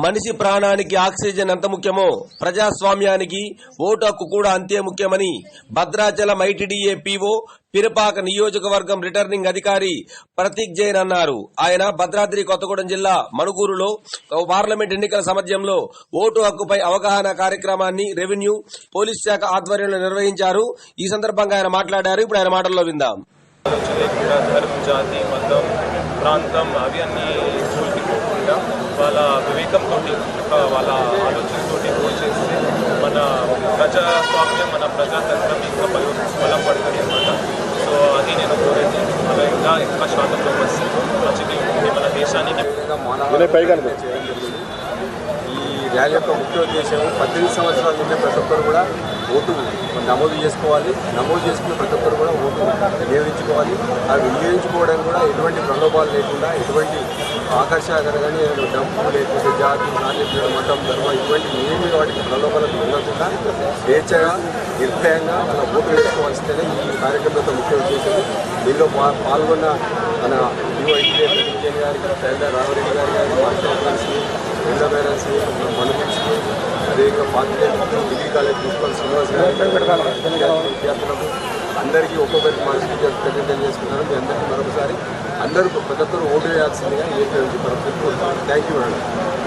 మనిషి ప్రాణానికి ఆక్సిజన్ ఎంత ముఖ్యమో ప్రజాస్వామ్యానికి ఓటు హక్కు కూడా అంతే ముఖ్యమని భద్రాచలం ఐటీడీఏ పీఓ పిరపాక నియోజకవర్గం రిటర్నింగ్ అధికారి ప్రతీక్ జైన్ అన్నారు. ఆయన భద్రాద్రి కొత్తగూడెం జిల్లా మణుగూరులో పార్లమెంట్ ఎన్నికల సమధ్యంలో ఓటు హక్కుపై అవగాహన కార్యక్రమాన్ని రెవెన్యూ పోలీస్ శాఖ ఆధ్వర్యంలో నిర్వహించారు. ఈ సందర్భంగా ఆయన మాట్లాడారు. ఇప్పుడు ఆయన మాటల్లో విందాం. ప్రాంతం అవి వాళ్ళ వివేకంతో వాళ్ళ ఆలోచనతో ఓట్ చేస్తే మన ప్రజాస్వామ్యం మన ప్రజాతంత్రం ఇంకా బలం బలపడుతుంది అనమాట సో అది నేను కోరేది. అలా ఇంకా ఎక్కువ శాతంలో వస్తే మంచిది మన దేశానికి. ఈ ర్యాలీ యొక్క ముఖ్య ఉద్దేశం పద్దెనిమిది సంవత్సరాల నుండి ప్రతి ఒక్కరు కూడా ఓటు నమోదు చేసుకోవాలి. నమోదు చేసుకున్న ప్రతి ఒక్కరు కూడా ఓటు వినియోగించుకోవాలి. ఆ వినియోగించుకోవడానికి కూడా ఎటువంటి ప్రలోభాలు లేకుండా ఎటువంటి ఆకర్షణ కానీ డబ్బు లేకపోతే జాతి నాణ్యత మతం ధర్మ ఇటువంటి ఏమి వాటికి ప్రలోభాలకు ఉండకుండా స్వేచ్ఛగా నిర్భయంగా మన ఓటు వేసుకోవాల్సిందే ఈ కార్యక్రమంతో ముఖ్య ఉద్దేశం దీనిలో పాల్గొన్న మన యువైద్య ప్రతిజ్ఞ గారికి టైలర్ రామరెడ్డి గారి గారి మాట్లాడాల్సి రెండో పేరెంట్స్ మనుషులు అదేవిధంగా డిగ్రీ కాలేజ్ ప్రిన్సిపల్ శ్రీనివాస్ గారికి విద్యార్థులకు అందరికీ ఒక్కొక్కరికి మనసుకి ప్రజెంటేషన్ చేసుకున్నారు మీ అందరికీ మరొకసారి అందరూ ప్రతి ఒక్కరు ఓటు వేయాల్సిందిగా ఏపీ నుంచి మరొకరికి థ్యాంక్ యూ మేడం